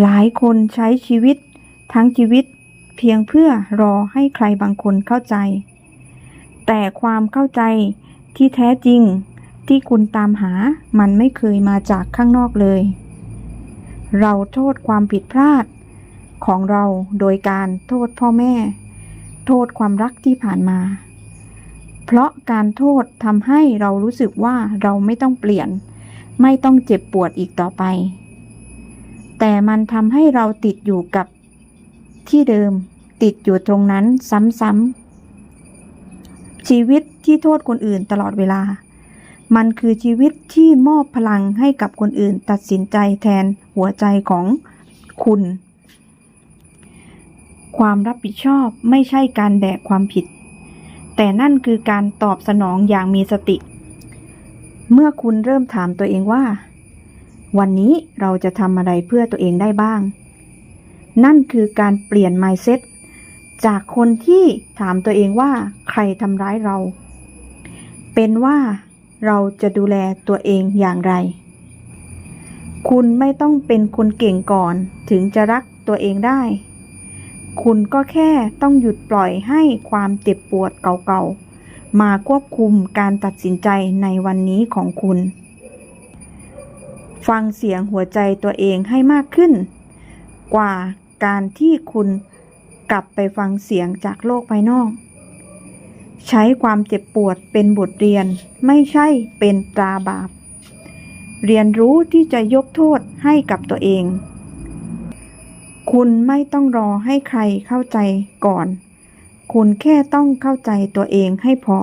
หลายคนใช้ชีวิตทั้งชีวิตเพียงเพื่อรอให้ใครบางคนเข้าใจ แต่ความเข้าใจที่แท้จริงที่คุณตามหามันไม่เคยมาจากข้างนอกเลย เราโทษความผิดพลาดของเราโดยการโทษพ่อแม่ โทษความรักที่ผ่านมา เพราะการโทษทำให้เรารู้สึกว่าเราไม่ต้องเปลี่ยน ไม่ต้องเจ็บปวดอีกต่อไป แต่มันทำให้เราติดอยู่กับที่เดิม ติดอยู่ตรงนั้นซ้ำๆ ชีวิตที่โทษคนอื่นตลอดเวลา มันคือชีวิตที่มอบพลังให้กับคนอื่นตัดสินใจแทนหัวใจของคุณ ความรับผิดชอบไม่ใช่การแบกความผิด แต่นั่นคือการตอบสนองอย่างมีสติ เมื่อคุณเริ่มถามตัวเองว่า วันนี้เราจะทำอะไรเพื่อตัวเองได้บ้าง นั่นคือการเปลี่ยน mindset จากคนที่ถามตัวเองว่าใครทำร้ายเรา เป็นว่าเราจะดูแลตัวเองอย่างไร คุณไม่ต้องเป็นคนเก่งก่อนถึงจะรักตัวเองได้ คุณก็แค่ต้องหยุดปล่อยให้ความเจ็บปวดเก่าๆ มาควบคุมการตัดสินใจในวันนี้ของคุณ ฟังเสียงหัวใจตัวเองให้มากขึ้น กว่าการที่คุณกลับไปฟังเสียงจากโลกภายนอก ใช้ความเจ็บปวดเป็นบทเรียนไม่ใช่เป็นตราบาป เรียนรู้ที่จะยกโทษให้กับตัวเอง คุณไม่ต้องรอให้ใครเข้าใจก่อน คุณแค่ต้องเข้าใจตัวเองให้พอ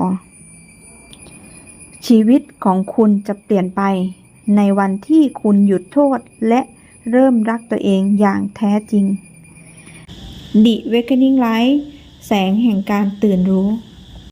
ชีวิตของคุณจะเปลี่ยนไป ในวันที่คุณหยุดโทษและเริ่มรักตัวเองอย่างแท้จริง The Awakening Light แสงแห่งการตื่นรู้